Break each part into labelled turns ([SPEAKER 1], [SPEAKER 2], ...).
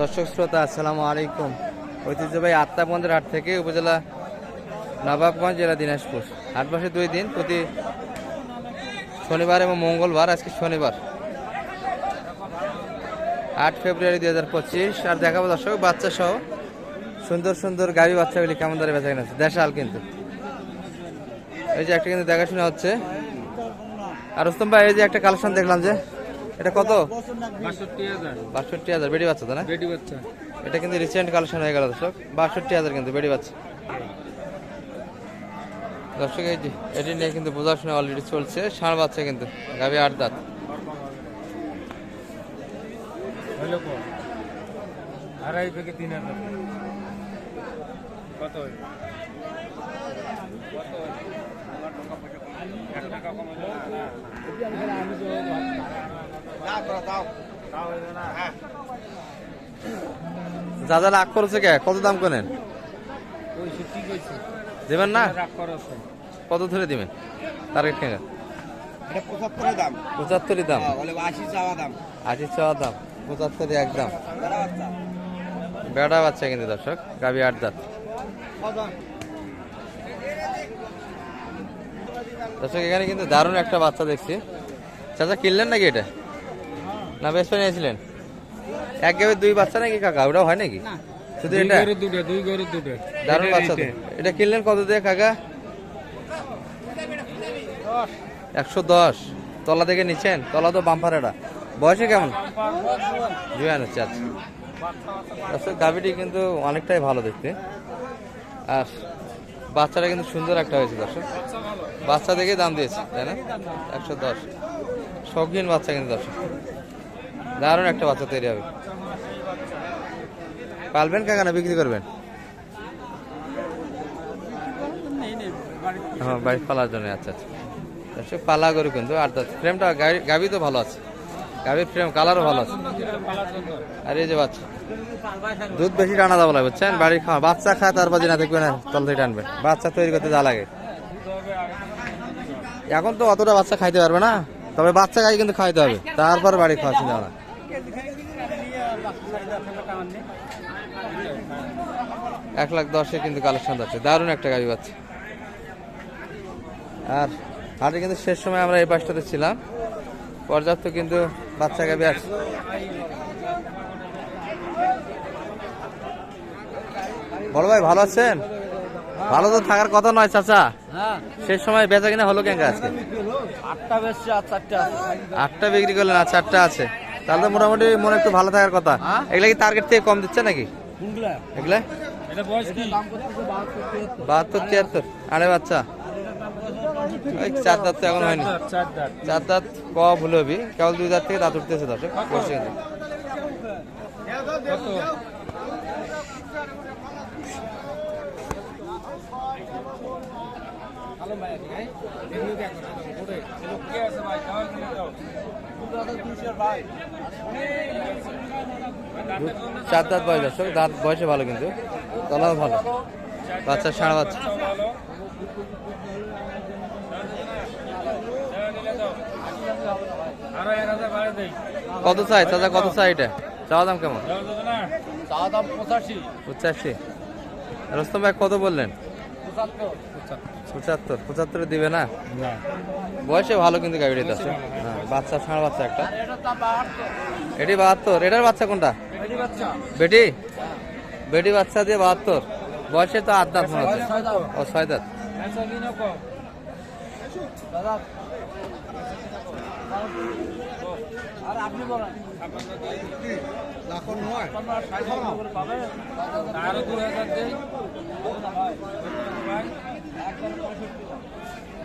[SPEAKER 1] দর্শক শ্রোতা, আসসালামু আলাইকুম। ঐতিহ্যবাহী আত্মাবন্দের হাট থেকে উপজেলা নবাবগঞ্জ জেলা দিনাজপুর। হাট বসে দুই দিন, প্রতি শনিবার এবং মঙ্গলবার, আজকে শনিবার। আট ফেব্রুয়ারি দুই হাজার পঁচিশ। আর দেখাবো দর্শক বাচ্চা সহ সুন্দর সুন্দর গাড়ি বাচ্চাগুলি কেমন দরে বেচা কিনা দেশাল কিন্তু। এই যে একটা কিন্তু দেখাশোনা হচ্ছে। আর রুস্তম ভাই, এই যে একটা কালেকশন দেখলাম যে এটা কত?
[SPEAKER 2] বাষট্টি হাজার।
[SPEAKER 1] বেডি বাচ্চা তো না?
[SPEAKER 2] বেটি বাচ্চা।
[SPEAKER 1] এটা কিন্তু রিসেন্ট কালেকশন হয়ে গেল দর্শক। বাষট্টি হাজার কিন্তু বেডি বাচ্চা। দর্শক এই যে এটি নিয়ে কিন্তু বোঝাশোনা অলরেডি চলছে। ষাঁড় বাচ্চা কিন্তু গাবি আট দাঁত।
[SPEAKER 2] আড়াই থেকে তিন হাজার। কত টাকা
[SPEAKER 1] যা যা, রাগ করেছে কে? কত দাম করেন
[SPEAKER 2] ওই সে কি কইছে?
[SPEAKER 1] দেবেন না? কত ধরে দিবেন? টার্গেট
[SPEAKER 3] এটা পঁচাত্তরের দাম।
[SPEAKER 1] পঁচাত্তরই দাম
[SPEAKER 3] আশি চাওয়া দাম।
[SPEAKER 1] আশি চাওয়া দাম পঁচাত্তরই এক দাম।
[SPEAKER 3] বেড়া বাচ্চা
[SPEAKER 1] কিন্তু দর্শক গাবি আট দাঁত। দর্শক, এখানে কিন্তু দারুণ একটা বাচ্চা দেখছি। চাচা, কিনলেন নাকি এটা? না বেশ নিয়েছিলেন এক গাবে দুই বাচ্চা নাকি কাকা? ওটাও হয় নাকি? শুধু এটা?
[SPEAKER 2] দুটো, দুই গরুর দুটো।
[SPEAKER 1] দারুণ বাচ্চা এটা কিনলেন কত দিয়ে কাকা? একশো দশ। তলা থেকে নিচ্ছেন? তলা তো বাম্পার এটা বয়সে কেমন? জুয়ান হচ্ছে আচ্ছা দর্শক গাভিটি কিন্তু অনেকটাই ভালো দেখতে। আর বাচ্চাটা কিন্তু সুন্দর একটা হয়েছে দর্শক। বাচ্চা দেখে দাম দিয়েছে তাই না? একশো দশ। শৌখিন বাচ্চা কিন্তু দর্শক। দারুণ একটা বাচ্চা তৈরি হবে। পালবেন কাকা না বিক্রি করবেন? হ্যাঁ বাড়ি পালার জন্য আচ্ছা আচ্ছা। দর্শক, পালা গরু কিন্তু, আর ফ্রেমটা গাবি তো ভালো আছে। গাবির ফ্রেম, কালারও ভালো আছে। আর এই যে বাচ্চা, দুধ বেশি টানা যাব লাগে বুঝছেন? বাড়ির খাওয়া, বাচ্চা খায় তারপর দিনা দেখবে না তল থেকে টানবে। বাচ্চা তৈরি করতে যা লাগে। এখন তো অতটা বাচ্চা খাইতে পারবে না, তবে বাচ্চা গাই কিন্তু খাইতে হবে। তারপর বাড়ি খাওয়া চিন্তা এক লাখ দশে কিন্তু কালেকশন যাচ্ছে দারুণ একটা গাড়ি পাচ্ছে আর হাটে কিন্তু শেষ সময় আমরা এই পাশটাতে ছিলাম। পর্যাপ্ত কিন্তু বাচ্চা গাবি আছে। বড় ভাই ভালো আছেন? ভালো তো থাকার কথা নয় চাচা। শেষ সময় বেচা কিনা হলো কেন আজকে?
[SPEAKER 3] আটটা বেশি আর চারটা
[SPEAKER 1] আটটা বিক্রি করলেন আর চারটা আছে। তাহলে তো মোটামুটি মনে একটু ভালো থাকার কথা।
[SPEAKER 3] হ্যাঁ?
[SPEAKER 1] এগুলা কি টার্গেট থেকে কম দিচ্ছে নাকি? এগুলা?
[SPEAKER 3] বাহাত্তর তিয়াত্তর।
[SPEAKER 1] আরে বাচ্চা। ওই চার দাঁত তো এখন হয়নি।
[SPEAKER 2] চার দাঁত,
[SPEAKER 1] ক ভুল হবি? কেবল দুই দাঁত থেকে দাঁত উঠতেছে দর্শক। বসে কিন্তু
[SPEAKER 2] কত? এগুলো দেখো, ওরে, এগুলো কে আছে ভাই?
[SPEAKER 1] চার দাঁত বয়স দর্শক দাঁত বয়সে ভালো কিন্তু তলাও ভালো। বাচ্চা সাড়ে বাচ্চা। কত চাই? চাচা কত চাই এটা? চাওয়া দাম কেমন?
[SPEAKER 3] পঁচাশি।
[SPEAKER 1] রস্তম ভাই কত বললেন?
[SPEAKER 3] পঁচাত্তর।
[SPEAKER 1] পঁচাত্তর দিবে না। বয়সে ভালো কিন্তু গাড়িটা দর্শক হ্যাঁ বাচ্চা ছাড় বাচ্চা একটা। এটি বাহাত্তর। এটার বাচ্চা কোনটা?
[SPEAKER 3] বেটি
[SPEAKER 1] বেটি? বেটি বাচ্চা দিয়ে বাহাত্তর। বয়সে তো আট দাঁত মনে হচ্ছে ও ছয় দাঁত।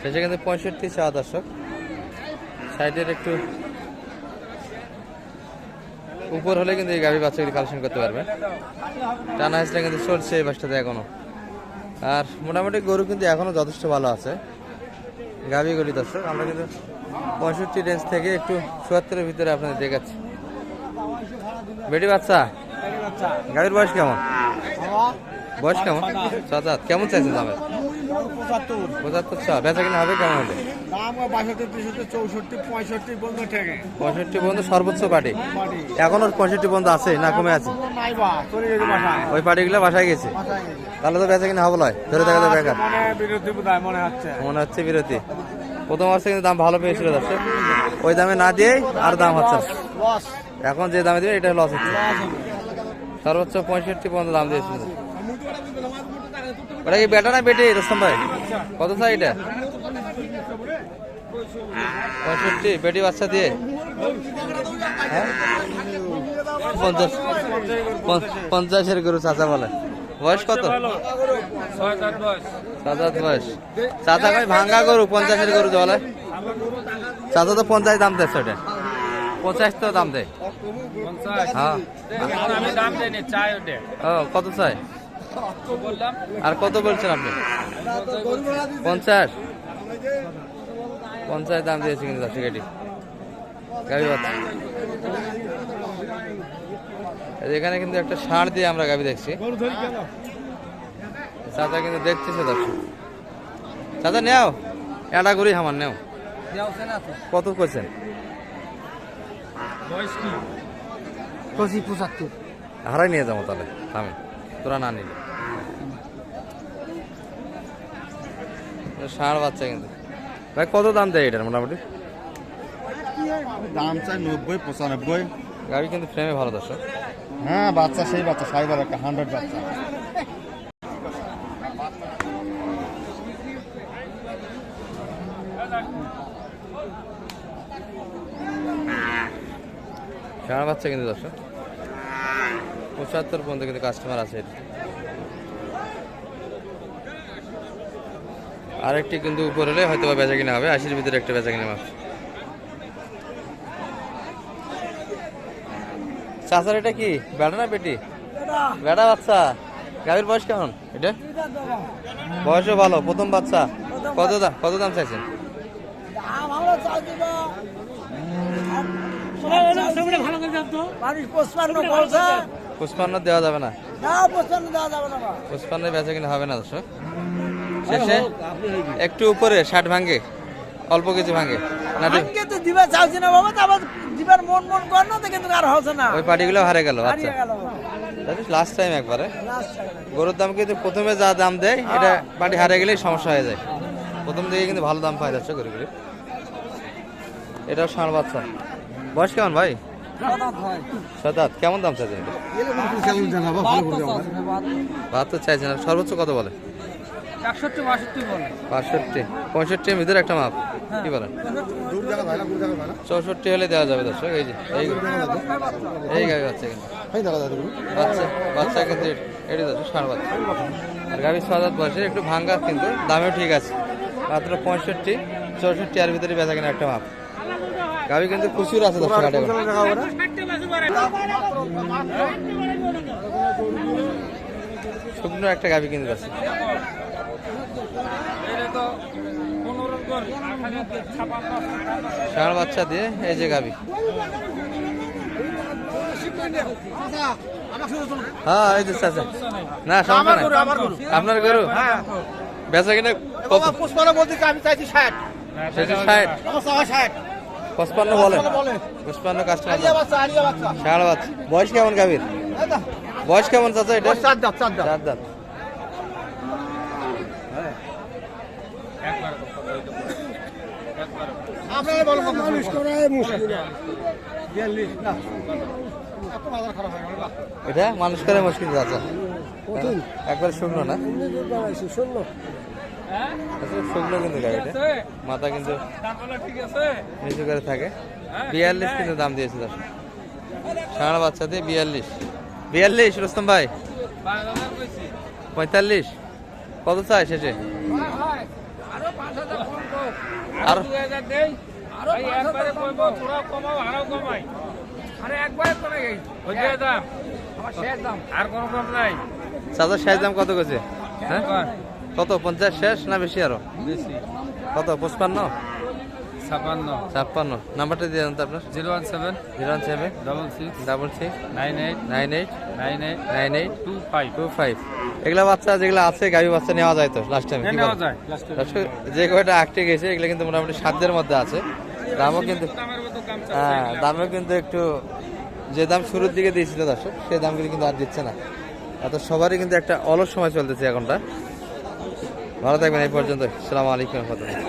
[SPEAKER 1] শেষে কিন্তু পঁয়ষট্টি চাওয়া দর্শক। সাইডের একটু উপর হলে কিন্তু এই গাড়ি বাচ্চাগুলি কালেকশন করতে পারবেন টানা হাসলে কিন্তু চলছে এই বাসটাতে এখনও আর মোটামুটি গরু কিন্তু এখনও যথেষ্ট ভালো আছে। গাভিগুলি দর্শক, আমরা কিন্তু পঁয়ষট্টি রেঞ্জ থেকে একটু চুয়াত্তরের ভিতরে আপনাদের দেখাচ্ছি। বেটি বাচ্চা? গাড়ির বয়স কেমন? বয়স কেমন? সাত কেমন চাইছেন দামের?
[SPEAKER 3] পঁচাত্তর।
[SPEAKER 1] পঁচাত্তর বেচা কিনা হবে কেমন
[SPEAKER 3] দাম বাষট্টি তেষট্টি চৌষট্টি পঁয়ষট্টি পর্যন্ত ঠেকে।
[SPEAKER 1] পঁয়ষট্টি পর্যন্ত সর্বোচ্চ পার্টি। এখনও পঁয়ষট্টি পর্যন্ত আছে না কমে আছে? ওই পার্টিগুলো বাসায় গেছে? তাহলে তো বেচা কিনা হবে লয়। ধরে থাকা তো বেকার।
[SPEAKER 3] মনে হচ্ছে।
[SPEAKER 1] মনে হচ্ছে বিরতি। প্রথম বর্ষে কিন্তু দাম ভালো পেয়েছিল দর্শক। ওই দামে না দিয়েই আর দাম হচ্ছে এখন যে দামে দিবে এটা লস হচ্ছে। সর্বোচ্চ পঁয়ষট্টি পর্যন্ত দাম দিয়েছিল। ওটা কি বেটা না বেটি রস্তম ভাই? কত চাই এটা? পঁয়ষট্টি বাচ্চা দিয়ে? হ্যাঁ? পঞ্চাশ পঞ্চাশের গরু চাচা বলে। বয়স কত?
[SPEAKER 2] সাত বয়স।
[SPEAKER 1] চাচা ভাই ভাঙ্গা গরু, পঞ্চাশের গরু বলে। চাচা তো পঞ্চাশ দাম দেয় ওটা পঞ্চাশ তো দাম দেয়। হ্যাঁ। কত চাই আর কত বলছেন আপনি? পঞ্চাশ। পঞ্চাশ দাম দিয়েছে কিন্তু দশ গাড়ি। গাড়ি বাচ্চা এখানে কিন্তু একটা ষাঁড় দিয়ে আমরা গাবি দেখছি। চাচা কিন্তু দেখতেছে দর্শক। চাচা নেও। এটা করি আমার নেও। কত করছেন
[SPEAKER 3] পঁচিশ পঁচাত্তর।
[SPEAKER 1] হারাই নিয়ে যাব তাহলে থামেন তোরা না নিলে ষাঁড় বাচ্চা কিন্তু। ভাই কত দাম দেয় এটার মোটামুটি?
[SPEAKER 3] দাম চাই নব্বই পঁচানব্বই।
[SPEAKER 1] গাড়ি কিন্তু ফ্রেমে ভালো দর্শক।
[SPEAKER 3] হ্যাঁ বাচ্চা সেই বাচ্চা সাইবার একটা হান্ড্রেড বাচ্চা।
[SPEAKER 1] বাচ্চা কিন্তু দর্শক। পঁচাত্তর পর্যন্ত কিন্তু কাস্টমার আছে আরেকটি কিন্তু উপর হলে হয়তো বা বেচা কিনা হবে আশির ভিতরে একটা বেচা কিনা মাছ চাচার এটা কি? বেটা না বেটি বেটা বাচ্চা। গাভীর বয়স কেমন? এটা? বয়সও ভালো প্রথম বাচ্চা। কত দাম কত দাম চাইছেন? পুষ্পান্ন দেওয়া যাবে না।
[SPEAKER 4] না পঁচপান্ন দেওয়া যাবে না। বা।
[SPEAKER 1] পুষ্পান্ন বেচা কিনা হবে না দর্শক। শেষে একটু উপরে ষাট ভাঙ্গে অল্প কিছু ভাঙ্গে না
[SPEAKER 4] তো দিবা চাইছি না বাবা তারপর দিবার মন মন কর না কিন্তু আর হচ্ছে না।
[SPEAKER 1] ওই পার্টিগুলো হারে গেল আচ্ছা। লাস্ট টাইম একবারে। গরুর দাম কিন্তু প্রথমে যা দাম দেয় এটা পার্টি হারে গেলেই সমস্যা হয়ে যায়। প্রথম দিকে কিন্তু ভালো দাম পায় যাচ্ছে গরুগুলি। এটাও ষাঁড় বাচ্চা। বয়স কেমন ভাই? কেমন দাম চাইছেন এটা? চাইছেন আর সর্বোচ্চ কত বলে? পঁয়ষট্টির ভিতরে একটা মাপ, কি বলেন? চৌষট্টি দেওয়া যাবে এই বাচ্চা বাচ্চা কিন্তু আর একটু ভাঙ্গা কিন্তু দামেও ঠিক আছে। মাত্র পঁয়ষট্টি, চৌষট্টি আর ভিতরে বেচা কিনা একটা মাপ। গাড়ি কিন্তু প্রচুর আছে দশ এখন। শুকনো একটা গাভি কিনতে যাচ্ছে
[SPEAKER 2] এটা তো পনেরো করে এখানে ছাপান্ন সাতান্ন
[SPEAKER 1] ষাঁড় বাচ্চা দিয়ে এই যে গাভি হ্যাঁ এই যে চাচা। না সমস্যা নাই। আপনার গরু? বেচা কিনা কত?
[SPEAKER 3] বলতে আমি চাইছি ষাট
[SPEAKER 1] সেটা ষাট
[SPEAKER 3] ষাট
[SPEAKER 1] পঁচপান্ন
[SPEAKER 3] বলে।
[SPEAKER 1] কাস্টমার
[SPEAKER 3] বাচ্চা।
[SPEAKER 1] বয়স কেমন গাভীর বয়স কেমন চাচা এটা?
[SPEAKER 3] চার দাঁত। চার দাঁত
[SPEAKER 1] চার দাঁত
[SPEAKER 2] একবার একবার
[SPEAKER 3] আপনারা বলো মানুষ করাই মুশকিল।
[SPEAKER 1] এটা মানুষ করে মুশকিল চাচা। একবার শুকনো না?
[SPEAKER 2] হ্যাঁ
[SPEAKER 1] আসলে শুকনো কিন্তু গাড়িটা। মাথা কিন্তু
[SPEAKER 2] দাঁতগুলো
[SPEAKER 1] নিচু করে থাকে।
[SPEAKER 2] হ্যাঁ,
[SPEAKER 1] বিয়াল্লিশ কিন্তু দাম দিয়েছে দশ ষাঁড় বাচ্চা দিয়ে বিয়াল্লিশ। বিয়াল্লিশ রুস্তম ভাই। পঁয়তাল্লিশ। কত চাই শেষে?
[SPEAKER 2] দাম। আমার শেষ দাম। আর কোনো কম নাই।
[SPEAKER 1] চাচার শেষ দাম কত গেছে হ্যাঁ? কত পঞ্চাশ শেষ না বেশি আরও?
[SPEAKER 2] বেশি।
[SPEAKER 1] কত পঁচপান্ন? ছাপ্পান্ন। নাম্বারটা দিয়ে দেন তো আপনার।
[SPEAKER 2] Zero one seven.
[SPEAKER 1] Zero one seven.
[SPEAKER 2] Double six.
[SPEAKER 1] Double six.
[SPEAKER 2] Nine eight.
[SPEAKER 1] Nine eight.
[SPEAKER 2] Nine eight.
[SPEAKER 1] Nine eight.
[SPEAKER 2] Two five.
[SPEAKER 1] Two five. এগুলা বাচ্চা যেগুলো আছে গাভী বাচ্চা নেওয়া যায় তো লাস্ট টাইম
[SPEAKER 2] নেওয়া যায়
[SPEAKER 1] যে কয়টা আটকে গেছে এগুলো কিন্তু মোটামুটি সাধ্যের মধ্যে আছে। দামও কিন্তু হ্যাঁ দামও কিন্তু একটু যে দাম শুরুর দিকে দিয়েছিল দর্শক সেই দামগুলি কিন্তু আর দিচ্ছে না। এত সবারই কিন্তু একটা অলস সময় চলতেছে এখনটা। ভালো থাকবেন এই পর্যন্ত সালাম আলাইকুম রহমতুল্লাহ।